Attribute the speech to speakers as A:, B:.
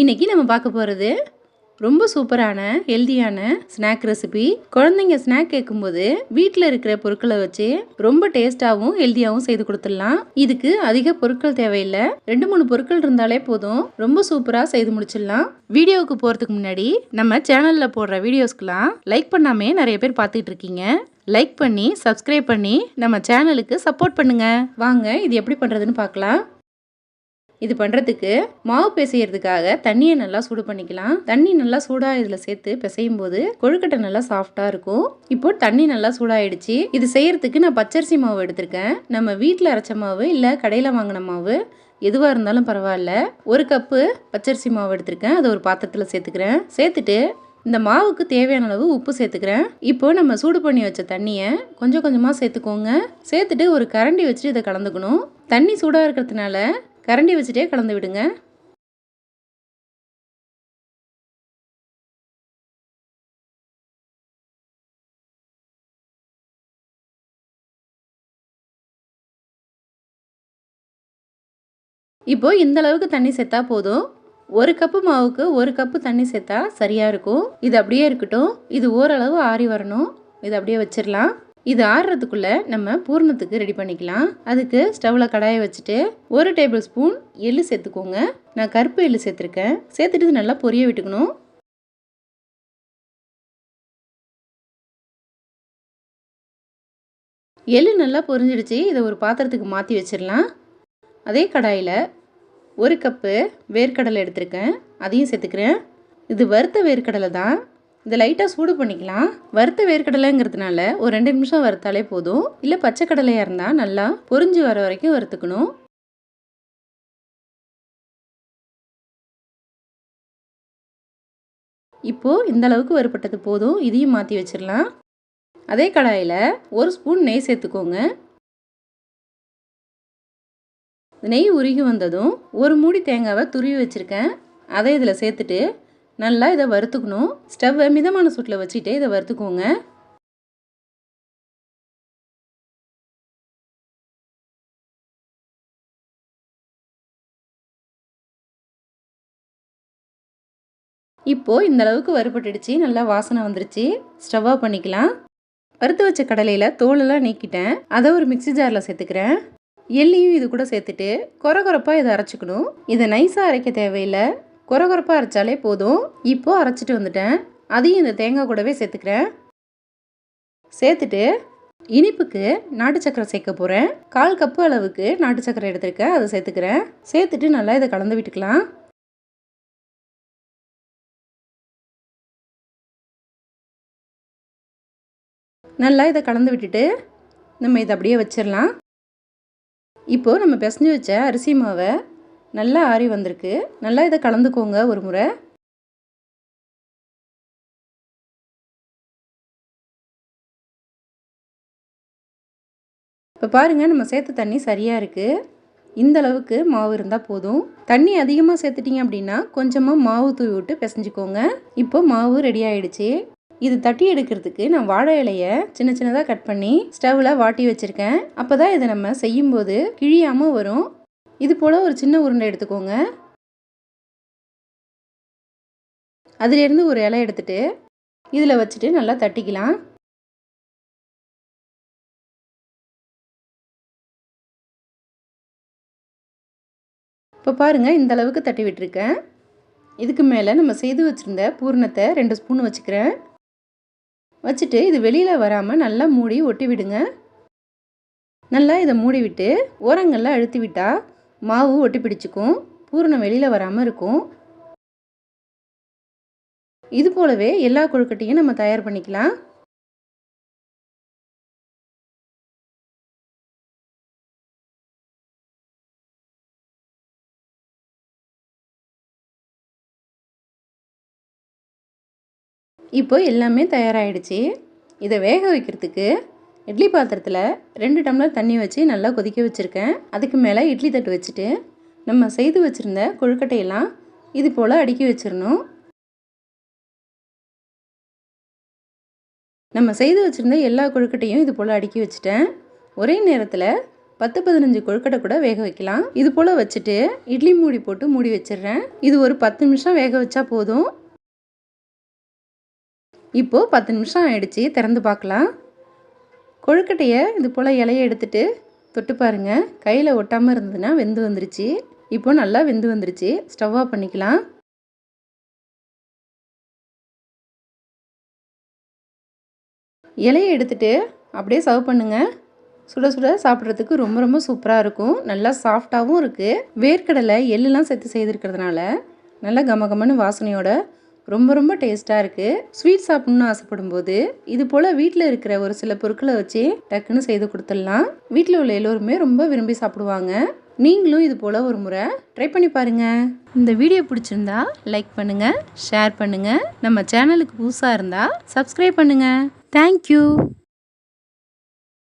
A: இன்றைக்கி நம்ம பார்க்க போகிறது ரொம்ப சூப்பரான ஹெல்தியான ஸ்நாக் ரெசிபி குழந்தைங்க ஸ்நாக் கேட்கும்போது வீட்டில் இருக்கிற பொருட்களை வச்சு ரொம்ப டேஸ்டாகவும் ஹெல்தியாகவும் செய்து கொடுத்துடலாம். இதுக்கு அதிக பொருட்கள் தேவையில்லை. ரெண்டு மூணு பொருட்கள் இருந்தாலே போதும். ரொம்ப சூப்பராக செய்து முடிச்சிடலாம். வீடியோவுக்கு போகிறதுக்கு முன்னாடி நம்ம சேனலில் போடுற வீடியோஸ்க்கெலாம் லைக் பண்ணாமே நிறைய பேர் பார்த்துட்டு இருக்கீங்க. லைக் பண்ணி சப்ஸ்கிரைப் பண்ணி நம்ம சேனலுக்கு சப்போர்ட் பண்ணுங்கள் வாங்க இது எப்படி பண்ணுறதுன்னு பார்க்கலாம். இது பண்ணுறதுக்கு மாவு பிசையறதுக்காக தண்ணியை நல்லா சூடு பண்ணிக்கலாம். தண்ணி நல்லா சூடாக இதில் சேர்த்து பிசையும் போது கொழுக்கட்டை நல்லா சாஃப்டாக இருக்கும். இப்போ தண்ணி நல்லா சூடாயிடுச்சு. இது செய்யறதுக்கு நான் பச்சரிசி மாவு எடுத்திருக்கேன். நம்ம வீட்டில் அரைச்ச மாவு இல்லை கடையில் வாங்கின மாவு எதுவாக இருந்தாலும் பரவாயில்ல. ஒரு கப்பு பச்சரிசி மாவு எடுத்திருக்கேன். அதை ஒரு பாத்திரத்தில் சேர்த்துக்கிறேன். சேர்த்துட்டு இந்த மாவுக்கு தேவையான அளவு உப்பு சேர்த்துக்கிறேன். இப்போ நம்ம சூடு பண்ணி வச்ச தண்ணியை கொஞ்சம் கொஞ்சமாக சேர்த்துக்கோங்க. சேர்த்துட்டு ஒரு கரண்டி வச்சுட்டு இதை கலந்துக்கணும். தண்ணி சூடாக இருக்கிறதுனால கரண்டி வச்சுட்டே கலந்து விடுங்க. இப்போ இந்த அளவுக்கு தண்ணி சேர்த்தா போதும். ஒரு கப்பு மாவுக்கு ஒரு கப்பு தண்ணி சேர்த்தா சரியாக இருக்கும். இது அப்படியே இருக்கட்டும். இது ஓரளவு ஆறி வரணும். இது அப்படியே வச்சிடலாம். இது ஆறுறதுக்குள்ளே நம்ம பூர்ணத்துக்கு ரெடி பண்ணிக்கலாம். அதுக்கு ஸ்டவ்வில் கடாயை வச்சுட்டு ஒரு டேபிள் ஸ்பூன் எள்ளு சேர்த்துக்கோங்க. நான் கருப்பு எள்ளு சேர்த்துருக்கேன். சேர்த்துட்டு இது நல்லா பொரிய விட்டுக்கணும். எள்ளு நல்லா பொரிஞ்சிடுச்சு. இதை ஒரு பாத்திரத்துக்கு மாற்றி வச்சிடலாம். அதே கடாயில் ஒரு கப்பு வேர்க்கடலை எடுத்திருக்கேன். அதையும் சேர்த்துக்கிறேன். இது வறுத்த வேர்க்கடலை தான். இதை லைட்டாக சூடு பண்ணிக்கலாம். வறுத்த வேர்க்கடலைங்கிறதுனால ஒரு ரெண்டு நிமிஷம் வறுத்தாலே போதும். இல்லை பச்சை கடலையாக இருந்தால் நல்லா பொறிஞ்சு வர வரைக்கும் வறுத்துக்கணும். இப்போது இந்த அளவுக்கு வறுப்பட்டது போதும். இதையும் மாற்றி வச்சிடலாம். அதே கடாயில் ஒரு ஸ்பூன் நெய் சேர்த்துக்கோங்க. நெய் உருகி வந்ததும் ஒரு மூடி தேங்காவை துருவி வச்சுருக்கேன். அதை இதில் சேர்த்துட்டு நல்லா இதை வறுத்துக்கணும். ஸ்டவ்வை மிதமான சூட்டில் வச்சுட்டு இதை வறுத்துக்கோங்க. இப்போது இந்த அளவுக்கு வறுபட்டுடுச்சு. நல்லா வாசனை வந்துருச்சு. ஸ்டவ் ஆஃப் பண்ணிக்கலாம். வறுத்து வச்ச கடலையில் தோலெல்லாம் நீக்கிட்டேன். அதை ஒரு மிக்சி ஜாரில் சேர்த்துக்கிறேன். எள்ளியும் இது கூட சேர்த்துட்டு குறை குறைப்பாக இதை அரைச்சிக்கணும். இதை நைஸாக அரைக்க தேவையில்லை. குறகுறப்பாக அரைச்சாலே போதும். இப்போது அரைச்சிட்டு வந்துட்டேன். அதையும் இந்த தேங்காய் கூடவே சேர்த்துக்கிறேன். சேர்த்துட்டு இனிப்புக்கு நாட்டு சக்கரை சேர்க்க போகிறேன் கால் கப்பு அளவுக்கு நாட்டு சக்கரை எடுத்திருக்கேன். அதை சேர்த்துக்கிறேன். சேர்த்துட்டு நல்லா இதை கலந்து விட்டுக்கலாம். நல்லா இதை கலந்து விட்டுட்டு நம்ம இதை அப்படியே வச்சிடலாம். இப்போது நம்ம பிசைஞ்சு வச்ச அரிசி மாவை நல்லா ஆறி வந்திருக்கு. நல்லா இதை கலந்துக்கோங்க ஒரு முறை. இப்போ பாருங்கள் நம்ம சேர்த்த தண்ணி சரியாக இருக்குது இந்த அளவுக்கு மாவு இருந்தால் போதும். தண்ணி அதிகமாக சேர்த்துட்டிங்க அப்படின்னா கொஞ்சமாக மாவு தூவி விட்டு பிசைஞ்சுக்கோங்க. இப்போ மாவு ரெடி ஆயிடுச்சு. இது தட்டி எடுக்கிறதுக்கு நான் வாழை இலையை சின்ன சின்னதாக கட் பண்ணி ஸ்டவ்வில் வாட்டி வச்சுருக்கேன். அப்போ தான் இதை நம்ம செய்யும்போது கிழியாமல் வரும். இது போல் ஒரு சின்ன உருண்டை எடுத்துக்கோங்க. அதிலேருந்து ஒரு இலை எடுத்துகிட்டு இதில் வச்சுட்டு நல்லா தட்டிக்கலாம். இப்போ பாருங்கள் இந்த அளவுக்கு தட்டி விட்டுருக்கேன். இதுக்கு மேலே நம்ம செய்து வச்சுருந்த பூர்ணத்தை ரெண்டு ஸ்பூன் வச்சுக்கிறேன். வச்சுட்டு இது வெளியில் வராமல் நல்லா மூடி ஒட்டி விடுங்க. நல்லா இதை மூடி விட்டு ஓரங்களில் அழுத்தி விட்டால் மாவு ஒட்டி பிடிச்சிக்கும் பூரணம் வெளியில் வராமல் இருக்கும். இது போலவே எல்லா கொழுக்கட்டையும் நம்ம தயார் பண்ணிக்கலாம். இப்போ எல்லாமே தயாராகிடுச்சு இதை வேக வைக்கிறதுக்கு இட்லி பாத்திரத்தில் ரெண்டு டம்ளர் தண்ணி வச்சு நல்லா கொதிக்க வச்சுருக்கேன். அதுக்கு மேலே இட்லி தட்டு வச்சுட்டு நம்ம செய்து வச்சுருந்த கொழுக்கட்டையெல்லாம் இது போல் அடுக்கி வச்சிடணும் நம்ம செய்து வச்சுருந்த எல்லா கொழுக்கட்டையும் இது போல் அடுக்கி வச்சுட்டேன். ஒரே நேரத்தில் பத்து பதினஞ்சு கொழுக்கட்டை கூட வேக வைக்கலாம். இது போல் வச்சுட்டு இட்லி மூடி போட்டு மூடி வச்சிடுறேன். இது ஒரு பத்து நிமிஷம் வேக வச்சா போதும். இப்போது பத்து நிமிஷம் ஆயிடுச்சு திறந்து பார்க்கலாம். கொழுக்கட்டையை இது போல் இலையை எடுத்துட்டு தொட்டு பாருங்கள் கையில் ஒட்டாமல் இருந்ததுன்னா வெந்து வந்துருச்சு. இப்போ நல்லா வெந்து வந்துருச்சு. ஸ்டவ் ஆஃப் பண்ணிக்கலாம். இலையை எடுத்துட்டு அப்படியே சர்வ் பண்ணுங்கள் சுட சுட சாப்பிட்றதுக்கு ரொம்ப ரொம்ப சூப்பராக இருக்கும். நல்லா சாஃப்டாகவும் இருக்குது வேர்க்கடலை எள்ளுலாம் சேர்த்து செய்திருக்கிறதுனால நல்லா கமகமன்னு வாசனையோட ரொம்ப ரொம்ப டேஸ்ட்டாக இருக்குது ஸ்வீட் சாப்பிட்ணுன்னு ஆசைப்படும் போது இது போல் வீட்டில் இருக்கிற ஒரு சில பொருட்களை வச்சு டக்குன்னு செய்து கொடுத்துடலாம். வீட்டில் உள்ள எல்லோருமே ரொம்ப விரும்பி சாப்பிடுவாங்க. நீங்களும் இது போல் ஒரு முறை ட்ரை பண்ணி பாருங்கள் இந்த வீடியோ பிடிச்சிருந்தா லைக் பண்ணுங்கள் ஷேர் பண்ணுங்கள் நம்ம சேனலுக்கு புதுசாக இருந்தால் சப்ஸ்கிரைப் பண்ணுங்கள் தேங்க்யூ